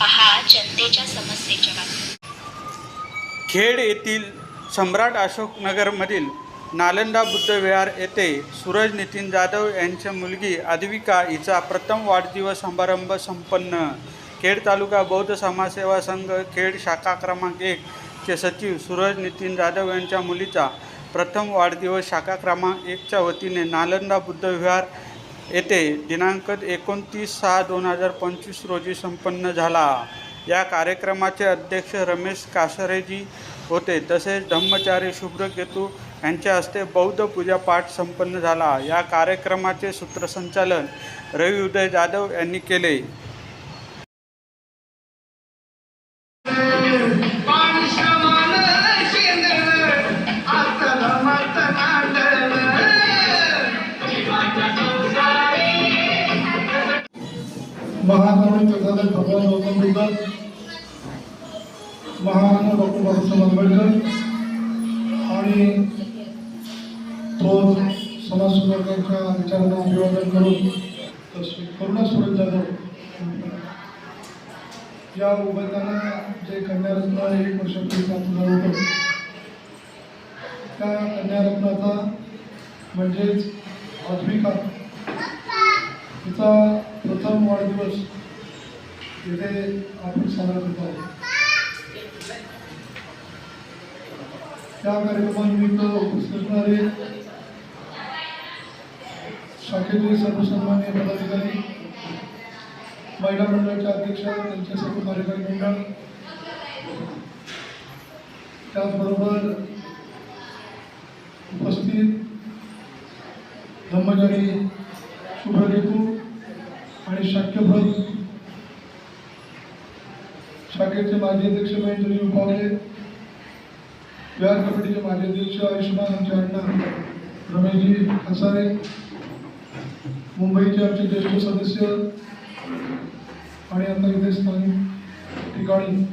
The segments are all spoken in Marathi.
पहा जनतेच्या समस्येच्या बाबतीत. खेड येथील सम्राट अशोकनगरमधील नालंदा बुद्ध विहार येथे सूरज नितीन जाधव यांच्या मुलगी अद्विका हिचा प्रथम वाढदिवस समारंभ संपन्न. खेड तालुका बौद्ध समाजसेवा संघ खेड शाखा क्रमांक एक चे सचिव सूरज नितीन जाधव यांच्या मुलीचा प्रथम वाढदिवस शाखा क्रमांक एकच्या वतीने नालंदा बुद्ध विहार येथे दिनांक एकोणतीस सहा दोन हजार पंचवीस रोजी संपन्न झाला. या कार्यक्रमाचे अध्यक्ष रमेश कासरेजी होते. तसेच धम्मचारी शुभ्रकेतू यांच्या हस्ते बौद्ध पूजापाठ संपन्न झाला. या कार्यक्रमाचे सूत्रसंचालन रवी उदय जाधव यांनी केले. तसे करुणा सुरेश जाधव. या उभयताना जे कन्यारत्न एक वर्षापूर्वी प्राप्त झालं होतं. त्या कन्यारत्नाचा म्हणजेच आत्मिका. तिचा प्रथम वाढदिवस येथे आपण साजरा करत आहोत. त्या कार्यक्रमानिमित्त उपस्थित असणारे शाखेचे सर्वसन्मान्य पदाधिकारी महिला मंडळाच्या अध्यक्ष त्यांचे सर्व कार्यकारी मंडळ. त्याचबरोबर उपस्थित धम्मचारी शुभहेतू आणि शाख्यप्रद शाखेचे माजी अध्यक्ष महेंद्रजी उपावले. विहार कमिटीचे माजी अध्यक्ष आयुष्यमान आमचे अण्णा रमेशजी हसारे मुंबईचे आमचे ज्येष्ठ सदस्य आणि आता इथे स्थानिक ठिकाणी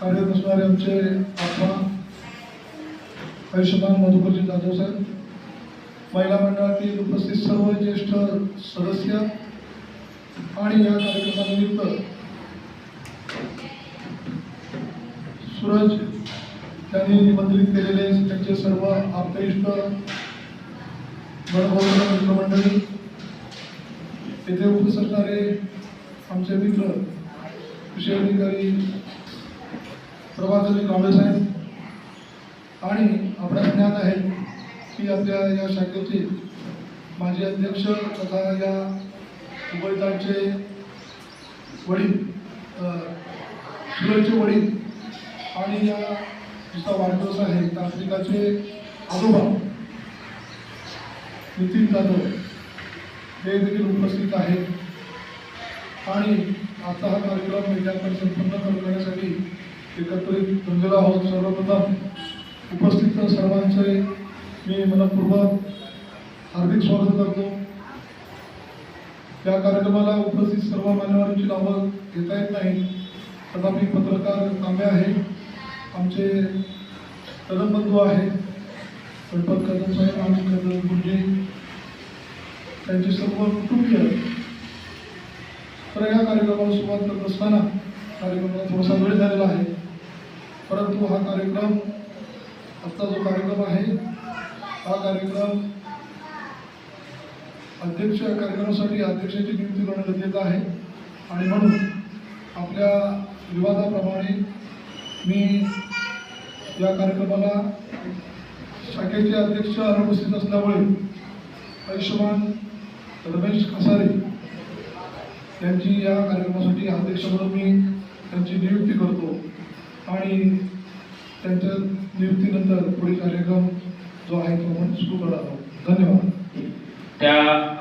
कार्यरत असणारे आमचे आत्मा आयुष्यमान मधुकरजी जाधव साहेब महिला मंडळातील उपस्थित सर्व ज्येष्ठ सदस्य आणि या कार्यक्रमानिमित्त सूरज त्यांनी निमंत्रित केलेले त्यांचे सर्व आप्तइष्ट गणगौरव मित्रमंडळी येथे उपसरणारे आमचे मित्र कृषी अधिकारी प्रभातजी कांबळे साहेब आणि आपल्या ज्ञात आहे की आपल्या या शाखेचे माजी अध्यक्ष तथा या उभयतांचे वडील सुरजचे वडील आणि या जिचा वाढदिवस आहे तांत्रिकाचे आजोबा नितीन जाधव. हे देखील उपस्थित आहेत आणि आता हा कार्यक्रम विद्यार्थ्यांना संपन्न करण्यासाठी एकत्रित जमलेलो आहोत. सर्वप्रथम उपस्थित सर्वांचे मी मनपूर्वक हार्दिक स्वागत करतो. या कार्यक्रमाला उपस्थित सर्व मान्यवरांची नावं घेता येत नाही तथापि पत्रकार तांबे आहे. आमचे कदमबंधू आहे गणपत कदम साहेब आणि कदम गुंजे त्यांचे सर्व कुटुंबीय तर या कार्यक्रमाला सुरुवात करत असताना कार्यक्रमाला थोडासा वेळ झालेला आहे. परंतु हा कार्यक्रम आजचा जो कार्यक्रम आहे हा कार्यक्रम अध्यक्ष या कार्यक्रमासाठी अध्यक्षाची नियुक्ती करणं गरजेचं आहे. आणि म्हणून आपल्या विवादाप्रमाणे मी या कार्यक्रमाला शाखेचे अध्यक्ष अनुपस्थित असल्यामुळे आयुष्यमान रमेश कसारे यांची या कार्यक्रमासाठी अध्यक्ष म्हणून मी त्यांची नियुक्ती करतो आणि त्यांच्या नियुक्तीनंतर पुढील कार्यक्रम जो आहे तो आपण सुरू करणार धन्यवाद. त्या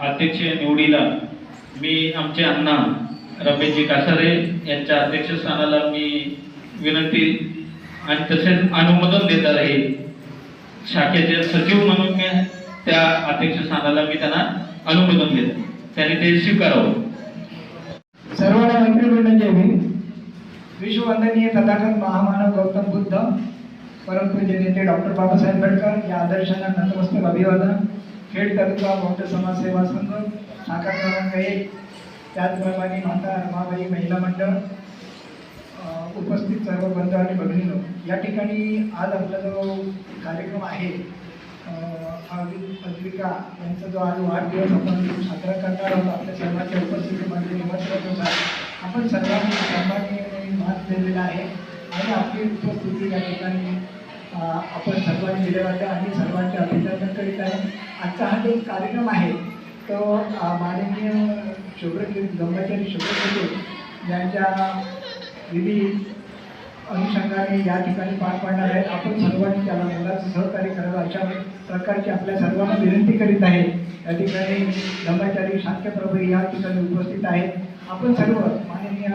अध्यक्ष निवडीला मी आमचे अण्णा रमेशजी कासारे यांच्या अध्यक्षस्थानाला मी विनंती आणि तसेच अनुमोदन देणार आहे. शाखेचे सचिव म्हणून मी त्या अध्यक्षस्थानाला मी त्यांना अनुमोदन देतो त्यांनी ते स्वीकारावं सर्वांना मैत्रीपूर्ण जय भीम. विश्ववंदनीय तथागत महामानव गौतम बुद्ध परमपूज्य नेते डॉक्टर बाबासाहेब आंबेडकर या आदर्शांना नतमस्तक अभिवादन खेड तालुका बौद्ध समाज सेवा संघ शाखा क्रमांक एक त्याचप्रमाणे माता रमाबाई महिला मंडळ उपस्थित सर्व बंधू आणि भगिनीनो या ठिकाणी आज आपला जो कार्यक्रम आहे अ, पत्रिका यांचा जो आज वाढदिवस आपण साजरा करणार आहोत. आपल्या सर्वांच्या उपस्थितीमध्ये म्हणजे निमंत्रणानुसार आपण सर्वांनी सर्वांनी भाग दिलेला आहे. आणि आपली उपस्थिती या ठिकाणी आपण सर्वांनी दिले वाटतं आणि सर्वांचे अभिनंदन करीत आहे. आजचा हा जो कार्यक्रम आहे तो माननीय शुभ्रकीर्ती ब्रह्मचारी शुभ्रकीर्ती यांच्या विधी अनुषंगाने या ठिकाणी पार पाडणार आहेत आपण सर्वांनी त्याला मुलाचं सहकार्य करावं अशा प्रकारची आपल्या सर्वांना विनंती करीत आहे. या ठिकाणी ब्रह्माचारी शांत प्रभू या ठिकाणी उपस्थित आहेत. आपण सर्व माननीय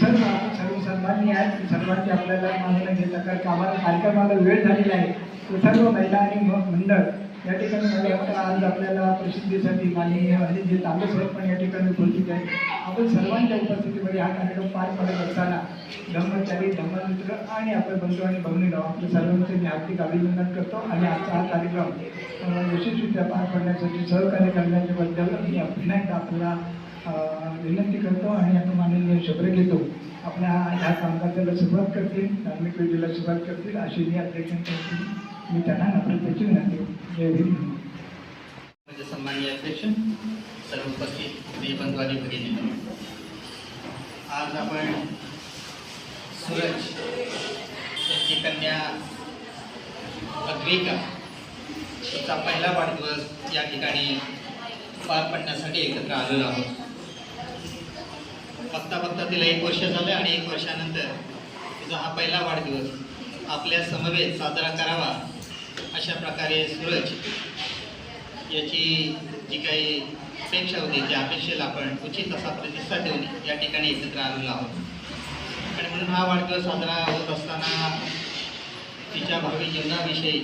सर्व आपण सर्व सन्माननीय आहेत. सर्वांची आपल्याला मानणं घेतलं कारण आम्हाला कार्यक्रमाला वेळ झालेला आहे. तो सर्व महिला आणि मंडळ या ठिकाणी मला वाटतं आज आपल्याला प्रसिद्धीसाठी माननीय अनिलजी तांबे सर पण या ठिकाणी उपस्थित आहेत आपण सर्वांच्या उपस्थितीमध्ये हा कार्यक्रम पार पाडत असताना ब्रह्मचारी धर्ममित्र आणि आपले बंधू आणि भगिनीराव आपल्या सर्वांचे मी हार्दिक अभिनंदन करतो आणि आजचा हा कार्यक्रम यशस्वीरित्या पार पाडण्यासाठी सहकार्य करण्याच्याबद्दल मी पुन्हा आपल्याला विनंती करतो आणि आपण माननीय शब्द घेतो. आपल्या ह्या कामकाजाला सुरुवात करतील धार्मिक विधीला सुरुवात करतील अशी मी अध्यक्षांकडे मी त्यांना नम्रतेची विनंती जय भीम सन्माननीय अध्यक्ष सर्व उपस्थित बंधवाली बंधू भगिनी आज आपण सूरज यांची कन्या अद्विका तिचा पहिला वाढदिवस या ठिकाणी पार पडण्यासाठी एकत्र आलेलो आहोत. बघता बघता तिला एक वर्ष झालं आणि एक वर्षानंतर तिचा हा पहिला वाढदिवस आपल्या समवेत साजरा करावा अशा प्रकारे सूरज याची जी काही अपेक्षा होती त्या अपेक्षेला आपण उचित असा प्रतिसाद देऊन या ठिकाणी एकत्र आलेलो आहोत. आणि म्हणून हा वाढदिवस साजरा होत असताना तिच्या भावी जीवनाविषयी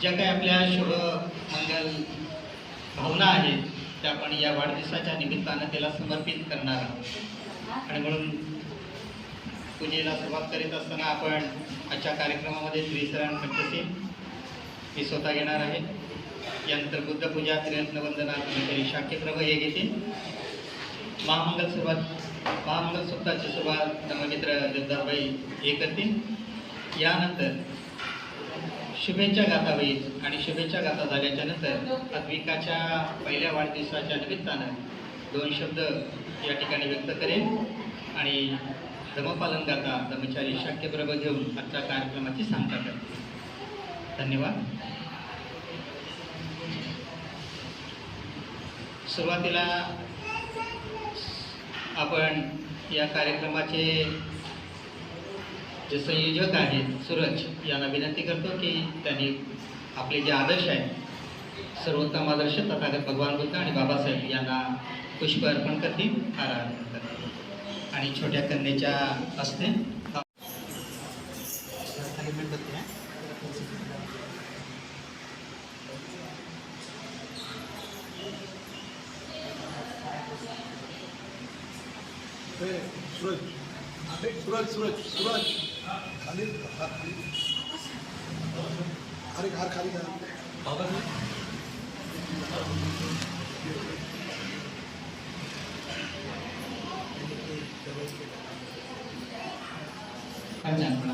ज्या काही आपल्या शुभ मंगल भावना आहेत त्या आपण या वाढदिवसाच्या निमित्तानं त्याला समर्पित करणार आहोत. आणि म्हणून पूजेला सुरुवात करीत असताना आपण आजच्या कार्यक्रमामध्ये श्रीसरण पंचसी मी स्वतः घेणार आहे. यानंतर बुद्धपूजा त्रिरत्नवंदना कुणीतरी शाक्यप्रभ हे घेतील. महामंगल सुरुवात महामंगल सुप्ताची सुरुवात धर्ममित्र देवदारबाई हे करतील. यानंतर शुभेच्छा गाथा होईल आणि शुभेच्छा गाथा झाल्याच्यानंतर अद्विकाच्या पहिल्या वाढदिवसाच्या निमित्तानं दोन शब्द या ठिकाणी व्यक्त करेन आणि धर्मपालनदाता गाथा धर्मचारी शाक्यप्रभ घेऊन आजच्या कार्यक्रमाची सांगता करते. धन्यवाद. सुरुवातीला आपण या कार्यक्रमाचे जे संयोजक आहेत सूरज यांना विनंती करतो की त्यांनी आपले जे आदर्श आहेत सर्वोत्तम आदर्श तथागत भगवान बुद्ध आणि बाबासाहेब यांना पुष्प अर्पण करतील. हार आणि छोट्या हस्ते सूरज सूरज सूरज सूरज खाली अरे हार खाली बाबा Kan 来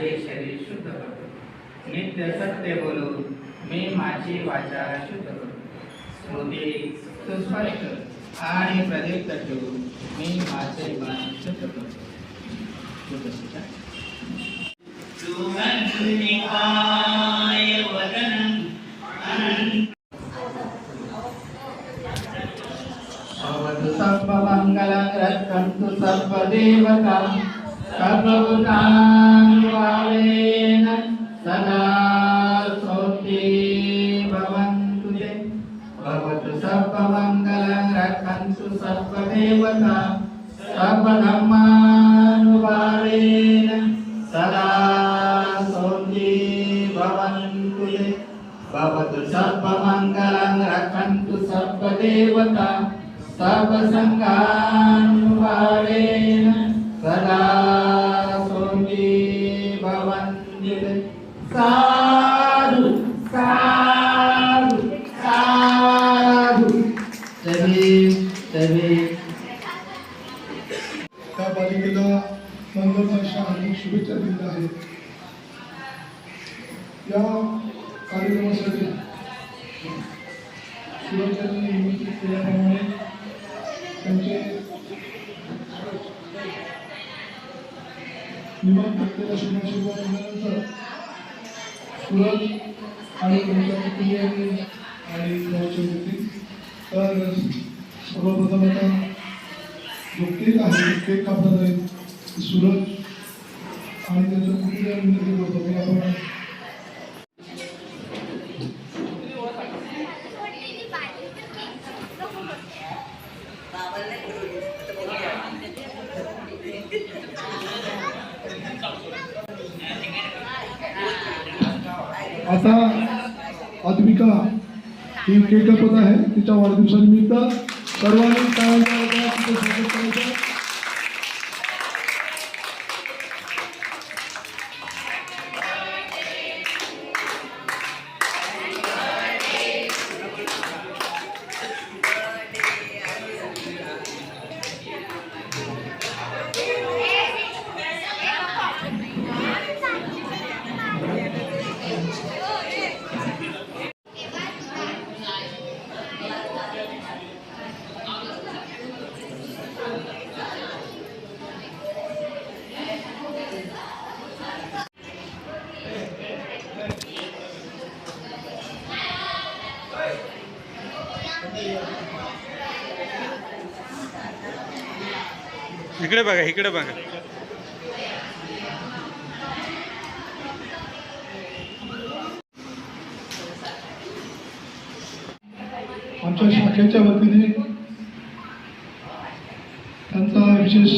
माझे शरीर शुद्ध करतो. नित्य सत्य बोलू मी माझी वाचा शुद्ध करतो. स्मृती सुस्पष्ट आणि प्रदीप्त ठेवू मी माझे मन शुद्ध करतो. सर्वमङ्गलं रक्षन्तु सर्वदेवता सर्वभूतानुभावेन सदा सोऽपि भवन्तु ते। भवतु सर्वमङ्गलं रक्षन्तु सर्वदेवता। सर्वधर्मानुभावेन सदा सोऽपि भवन्तु ते। भवतु सर्वमङ्गलं रक्षन्तु सर्वदेवता। सर्वसङ्गानुभावेन सदा शुभेच्छा दिल्या आहेत या कार्यक्रमासाठी सुरक्षांनी निमंत्रित केल्याप्रमाणे त्यांचे निमंत्रित केल्या शुभाशुभ झाल्यानंतर आणि त्यांच्या कुटुंबियांनी आता आत्मिका ही केक कापत आहे. तिच्या वाढदिवसानिमित्त सर्वांनी इकडे बघा इकडे बघा. आमच्या शाखेच्या वतीने त्यांचा विशेष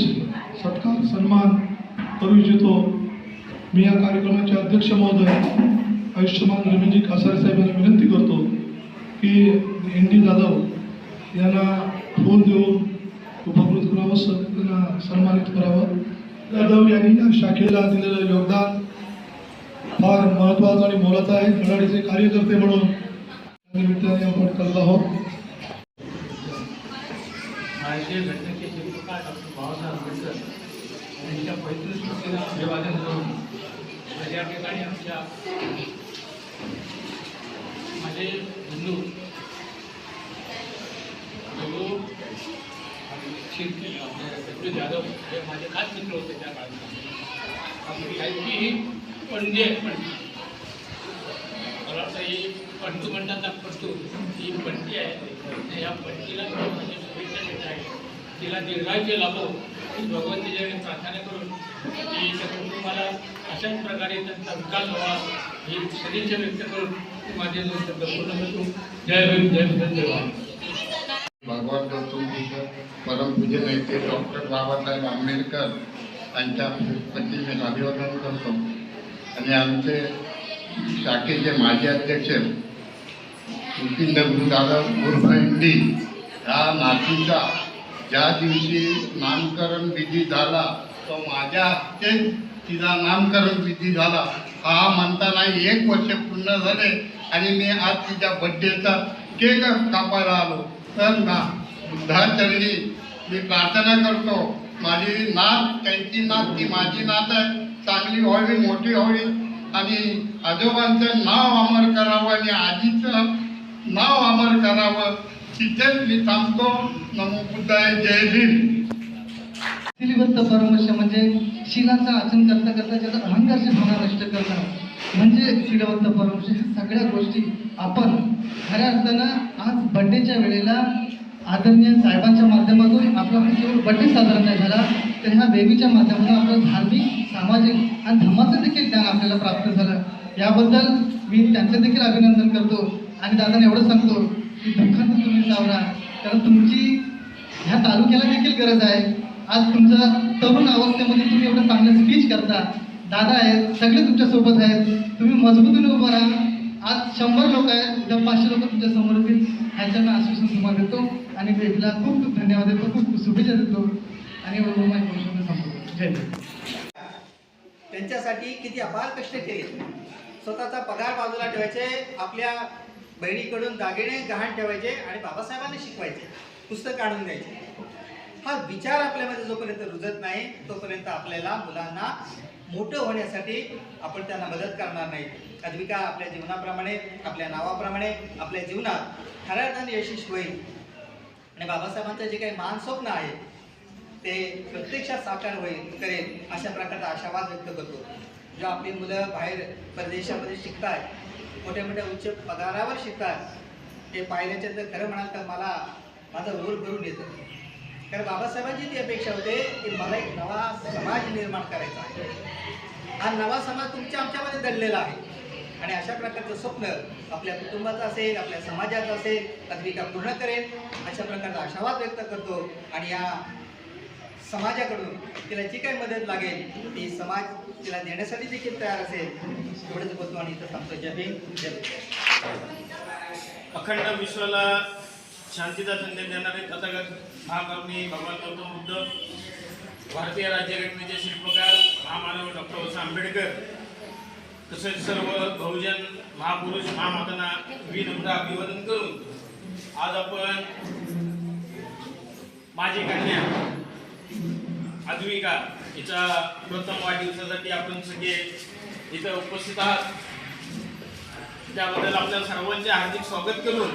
सत्कार सन्मान करू इच्छितो. मी या कार्यक्रमाचे अध्यक्ष महोदय आयुष्यमान रमेशजी कासारे साहेब यांना विनंती करतो की एन डी जाधव यांना फोन देऊन उपकृत सन्मानित करावं. यादव यांनी या शाखेला दिलेलं योगदान फार महत्त्वाचं आणि मोलाचं आहे. खेळाडीचे कार्यकर्ते म्हणून निमित्ताने आपण करत आहोत. भारतीय घटनेचे शिल्पकार डॉक्टर बाबासाहेब आंबेडकर यांच्या पैतृक अभिवादन करून या ठिकाणी आमच्या माझे बंधू बंधू शिर्के आपले जाधव हे माझे खास मित्र होते त्या काळात. आपली काहीही पणजे पण मला वाटतं ही पंटू म्हणतात ना पंटू ही पंटी आहे. या पंटीला मी म्हणजे शुभेच्छा देत आहे. तिला दीर्घायुष्य लाभो. ही भगवंतीच्या प्रार्थना करून की त्या कुटुंबाला अशाच प्रकारे त्यांचा विकास व्हावा ही सदिच्छा व्यक्त करून मी माझे दोन शब्द पूर्ण करतो. जय भीम जय भीम धन्यवाद. भगवान गौतम बुद्ध परमपूज्य नेते डॉक्टर बाबासाहेब आंबेडकर यांच्या प्रति मी अभिवादन करतो. आणि आमचे शाखेचे माजी अध्यक्ष नितीन दगडू दादा उर्फ इंडी ह्या नातीचा ज्या दिवशी नामकरण विधी झाला तो माझ्या हस्ते तिचा नामकरण विधी झाला. हा म्हणताना एक वर्ष पूर्ण झाले आणि मी आज तिच्या बड्डेचा केक कापायला आलो. तर ना. बुद्धाचरणी. मी प्रार्थना करतो. माझी नात त्यांची नात ती माझी नात आहे. चांगली व्हावी मोठी व्हावी. आणि आजोबांचं नाव अमर करावं आणि आजीचं नाव अमर करावं. तिथेच मी थांबतो. नमो बुद्धाय जय भीम. शिलीबद्ध परमर्श म्हणजे शिलाचा आचरण करता करता त्याचा अहंकारची भावना नष्ट करणं म्हणजे श्रीवंत परमशी सगळ्या गोष्टी आपण खऱ्या अर्थानं आज बड्डेच्या वेळेला आदरणीय साहेबांच्या माध्यमातून आपला केवळ बड्डे साजरा नाही झाला तर ह्या देवीच्या माध्यमातून आपलं धार्मिक सामाजिक आणि धर्माचं देखील ज्ञान आपल्याला प्राप्त झालं. याबद्दल मी त्यांचं देखील अभिनंदन करतो. आणि दादाने एवढं सांगतो की दुःखातून तुम्ही सावरा कारण तुमची ह्या तालुक्याला देखील गरज आहे. आज तुमच्या तरुण अवस्थेमध्ये तुम्ही एवढं चांगलं स्पीच करता. दादा आहेत सगळे तुमच्यासोबत आहेत. तुम्ही मजबूतीने उभं राहा. आज शंभर लोक आहेत उद्या पाचशे लोक तुमच्यासमोर येतील. ह्याचं मी आश्वासन तुम्हाला देतो. आणि बेबीला खूप खूप धन्यवाद देतो. खूप खूप शुभेच्छा देतो. आणि एवढं संपवतो जय त्यांच्यासाठी किती अपार कष्ट केले. स्वतःचा पगार बाजूला ठेवायचे आपल्या बहिणीकडून दागिने गहाण ठेवायचे आणि बाबासाहेबांना शिकवायचे. पुस्तक आणून द्यायचे. हा विचार आपल्यामध्ये जोपर्यंत रुजत नाही तोपर्यंत आपल्याला मुलांना मोठं होण्यासाठी आपण त्यांना मदत करणार नाही. अद्विका आपल्या जीवनाप्रमाणे आपल्या नावाप्रमाणे आपल्या जीवनात खऱ्या अर्थाने यशस्वी होईल. आणि बाबासाहेबांचं जे काही मान स्वप्न आहे ते प्रत्यक्षात साकार होईल करेल अशा प्रकारचा आशावाद व्यक्त करतो. जेव्हा आपली मुलं बाहेर परदेशामध्ये शिकतात मोठ्या मोठ्या उच्च पगारावर शिकतात ते पाहिल्याच्या तर खरं म्हणाल तर मला माझं रोल भरून येतं. कारण बाबासाहेबांची ती अपेक्षा होते की मला एक नवा समाज निर्माण करायचा आहे. हा नवा समाज तुमच्या आमच्यामध्ये दडलेला आहे. आणि अशा प्रकारचं स्वप्न आपल्या कुटुंबाचं असेल आपल्या समाजाचं असेल पत्रिका पूर्ण करेल अशा प्रकारचा आशावाद व्यक्त करतो. आणि या समाजाकडून तिला जी काही मदत लागेल ती समाज तिला देण्यासाठी देखील तयार असेल. एवढंच बोलतो आणि इथं सांगतो जय भीम. जय अखंड विश्वाला शांतीचा संदेश देणारे तथागत महाकर्मी भगवान गौतम बुद्ध भारतीय राज्यघटनेचे शिल्पकार महामानव डॉक्टर बाबासाहेब आंबेडकर तसेच सर्व बहुजन महापुरुष महामातांना विनम्र अभिवादन करून आज आपण माझी कन्या अद्विका हिचा प्रथम वाढदिवसासाठी आपण सगळे इथं उपस्थित आहात. त्याबद्दल आपल्या सर्वांचे हार्दिक स्वागत करून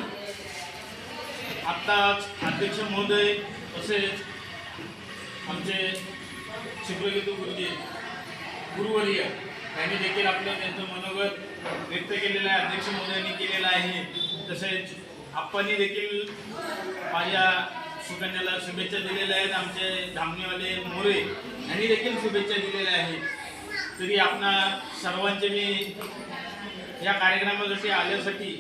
आत्ताच अध्यक्ष महोदय तसेच आमचे शिवगीतू गुरुजी म्हणजे गुरुवर्य यांनी देखील आपलं त्यांचं मनोगत व्यक्त केलेलं आहे अध्यक्ष महोदयांनी केलेलं आहे. तसेच आप्पांनी देखील माझ्या सुकन्याला शुभेच्छा दिलेल्या आहेत. आमचे धामणीवाले मोरे यांनी देखील शुभेच्छा दिलेल्या आहेत. तरी आपणा सर्वांचे मी या कार्यक्रमासाठी आल्यासाठी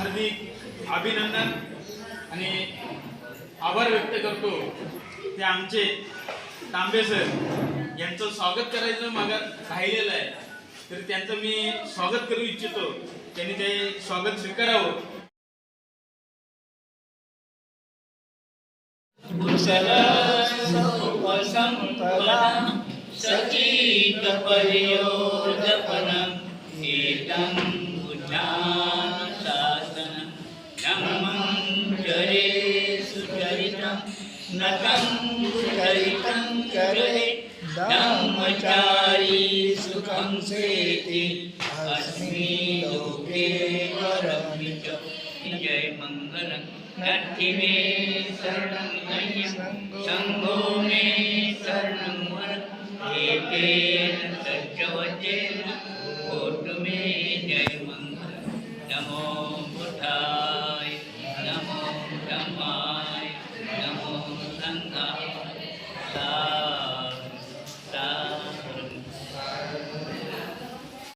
हार्दिक अभिनंदन आणि आभार व्यक्त करतो ते आमचे तांबे सर. यांचं स्वागत करायचं मागं राहिलेलं आहे. तर त्यांचं मी स्वागत करू इच्छितो. त्यांनी ते स्वागत स्वीकारावं. सचित पर्योदपनम् सुचरितं करे धम्मचारी सुखं सेति अस्मि लोके च जय मङ्गलं नट्टि मे शरणं नय्यं शम्भो मे शरणं वर। एकेन सत्यवचेन कोटु मे जय मङ्गलं। नमो